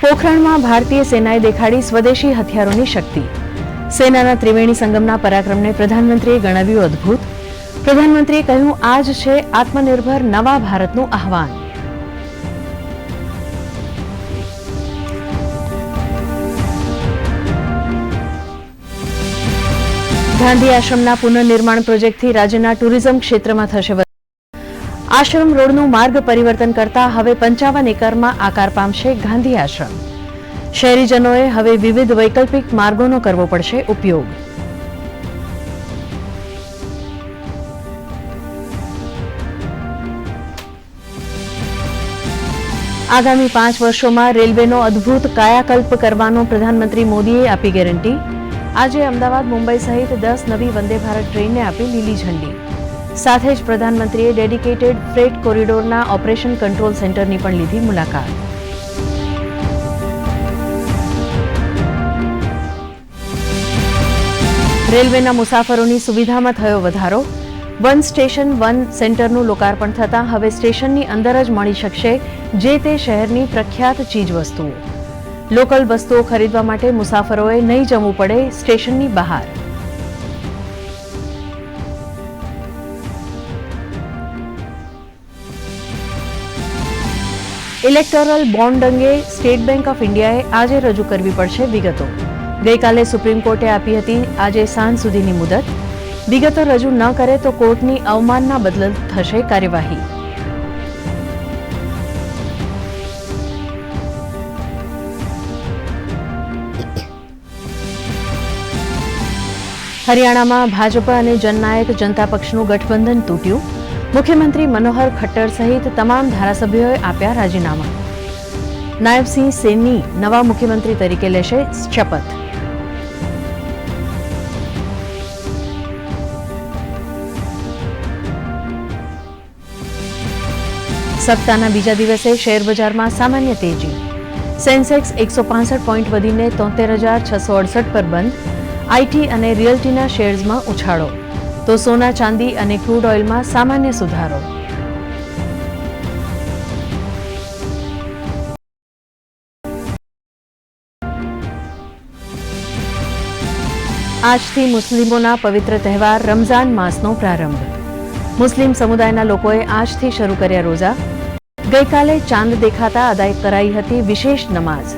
પોખરણમાં ભારતીય સેનાએ દેખાડી સ્વદેશી હથિયારોની શક્તિ સેનાના ત્રિવેણી સંગમના પરાક્રમને પ્રધાનમંત્રીએ ગણાવ્યું અદ્ભુત પ્રધાનમંત્રીએ કહ્યું આ જ છે આત્મનિર્ભર નવા ભારતનું આહવાન ગાંધી આશ્રમના પુનઃનિર્માણ પ્રોજેક્ટથી રાજ્યના ટુરિઝમ ક્ષેત્રમાં થશે. આશ્રમ રોડનું માર્ગ પરિવર્તન કરતા હવે પંચાવન એકરમાં આકાર પામશે ગાંધી આશ્રમ. શહેરીજનોએ હવે વિવિધ વૈકલ્પિક માર્ગોનો કરવો પડશે ઉપયોગ. આગામી પાંચ વર્ષોમાં રેલવેનો અદ્ભુત કાયાકલ્પ કરવાનો પ્રધાનમંત્રી મોદીએ આપી ગેરંટી. આજે અમદાવાદ, મુંબઈ સહિત દસ નવી વંદે ભારત ટ્રેનને આપી લીલી ઝંડી. સાથે જ પ્રધાનમંત્રીએ ડેડિકેટેડ ફ્રેટ કોરિડોરના ઓપરેશન કંટ્રોલ સેન્ટરની પણ લીધી મુલાકાત. રેલવેના મુસાફરોની સુવિધામાં થયો વધારો. વન સ્ટેશન વન સેન્ટરનું લોકાર્પણ થતાં હવે સ્ટેશનની અંદર જ મળી શકશે જે તે શહેરની પ્રખ્યાત ચીજવસ્તુઓ. લોકલ વસ્તુઓ ખરીદવા માટે મુસાફરોએ નહીં જવું પડે સ્ટેશનની બહાર. ઇલેક્ટોરલ બોન્ડ અંગે સ્ટેટ બેંક ઓફ ઇન્ડિયાએ આજે રજૂ કરવી પડશે વિગતો. ગઈકાલે સુપ્રીમ કોર્ટે આપી હતી, આજે સાંજ સુધીની મુદત. વિગતો રજૂ ન કરે તો કોર્ટની અવમાનના બદલ થશે કાર્યવાહી. હરિયાણામાં ભાજપ અને જનનાયક જનતા પક્ષનું ગઠબંધન તૂટ્યું. મુખ્યમંત્રી મનોહર ખટ્ટર સહિત તમામ ધારાસભ્યોએ આપ્યા રાજીનામા. નાયબસિંહ સેની નવા મુખ્યમંત્રી તરીકે લેશે શપથ. સપ્તાહના બીજા દિવસે શેર બજારમાં સામાન્ય તેજી. સેન્સેક્સ એકસો પાસઠ પોઈન્ટ વધીને તોતેર હજાર છસો અડસઠ પર બંધ. આઈટી અને રિયલ્ટીના શેર્સમાં ઉછાળો. તો સોના ચાંદી અને ક્રૂડ ઓઇલમાં સામાન્ય સુધારો. આજથી મુસ્લિમોના પવિત્ર તહેવાર રમઝાન માસનો પ્રારંભ. મુસ્લિમ સમુદાયના લોકોએ આજથી શરૂ કર્યા રોઝા. ગઈકાલે ચાંદ દેખાતા અદાય કરાઈ હતી વિશેષ નમાઝ.